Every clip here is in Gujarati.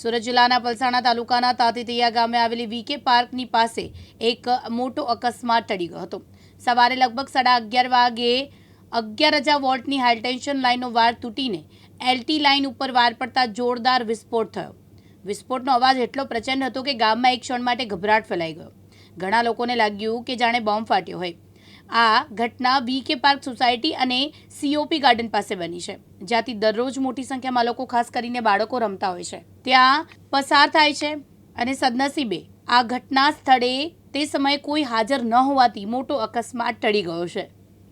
સુરત જિલ્લાના પલસાણા તાલુકાના તાતીતિયા ગામે આવેલી વીકે પાર્કની પાસે એક મોટો અકસ્માત ટળી ગયો હતો. સવારે લગભગ સાડા અગિયાર વાગે અગિયાર હજાર વોલ્ટની હાઈટેન્શન લાઇનનો વાયર તૂટીને એલટી લાઇન ઉપર વાર પડતા જોરદાર વિસ્ફોટ થયો. વિસ્ફોટનો અવાજ એટલો પ્રચંડ હતો કે ગામમાં એક ક્ષણ માટે ગભરાટ ફેલાઈ ગયો. ઘણા લોકોને લાગ્યું કે જાણે બોમ્બ ફાટ્યો હોય. આ ઘટના વીકે પાર્ક સોસાયટી અને સીઓપી ગાર્ડન પાસે બની છે, જ્યાંથી દરરોજ મોટી સંખ્યામાં લોકો ખાસ કરીને બાળકો રમતા હોય છે. ત્યાં પસાર થાય છે અને સદનસીબે આ ઘટના સ્થળે તે સમયે કોઈ હાજર ન હોવાથી મોટો અકસ્માત ટળી ગયો છે.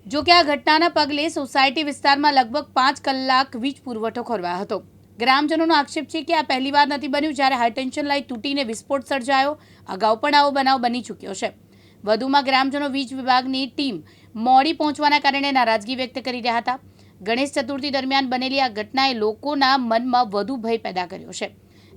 જો કે આ ઘટનાના પગલે સોસાયટી વિસ્તારમાં લગભગ પાંચ કલાક વીજ પુરવઠો ખોરવાયો હતો. ગ્રામજનોનો આક્ષેપ છે કે આ પહેલીવાર નથી બન્યું જ્યારે હાઈટેન્શન લાઇન તૂટીને વિસ્ફોટ સર્જાયો. અગાઉ પણ આવો બનાવ બની ચૂક્યો છે. વધુમાં ગ્રામજનો વીજ વિભાગની ટીમ મોડી પહોંચવાના કારણે નારાજગી વ્યક્ત કરી રહ્યા હતા. ગણેશ ચતુર્થી દરમિયાન બનેલી આ ઘટનાએ લોકોના મનમાં વધુ ભય પેદા કર્યો છે.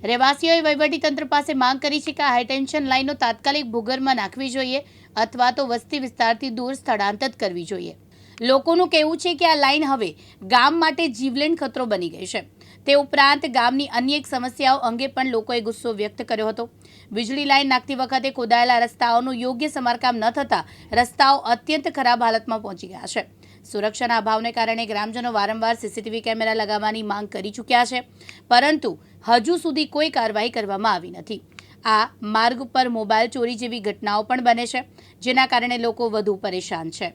રહેવાસીઓએ વહીવટીતંત્ર પાસે માંગ કરી છે કે આ હાઈટેન્શન લાઇનો તાત્કાલિક ભૂગર્ભમાં નાખવી જોઈએ અથવા તો વસ્તી વિસ્તારથી દૂર સ્થળાંતર કરવી જોઈએ. લોકોનું કહેવું છે કે આ લાઇન હવે ગામ માટે જીવલેણ ખતરો બની ગઈ છે. તે ઉપરાંત ગામની અન્ય એક સમસ્યાઓ અંગે પણ લોકોએ ગુસ્સો વ્યક્ત કર્યો હતો. વીજળી લાઇન નાખતી વખતે ખોદાયેલા રસ્તાઓનું યોગ્ય સમારકામ ન થતાં રસ્તાઓ અત્યંત ખરાબ હાલતમાં પહોંચી ગયા છે. સુરક્ષાના અભાવને કારણે ગ્રામજનો વારંવાર સીસીટીવી કેમેરા લગાવવાની માંગ કરી ચૂક્યા છે, પરંતુ હજુ સુધી કોઈ કાર્યવાહી કરવામાં આવી નથી. આ માર્ગ ઉપર મોબાઈલ ચોરી જેવી ઘટનાઓ પણ બને છે, જેના કારણે લોકો વધુ પરેશાન છે.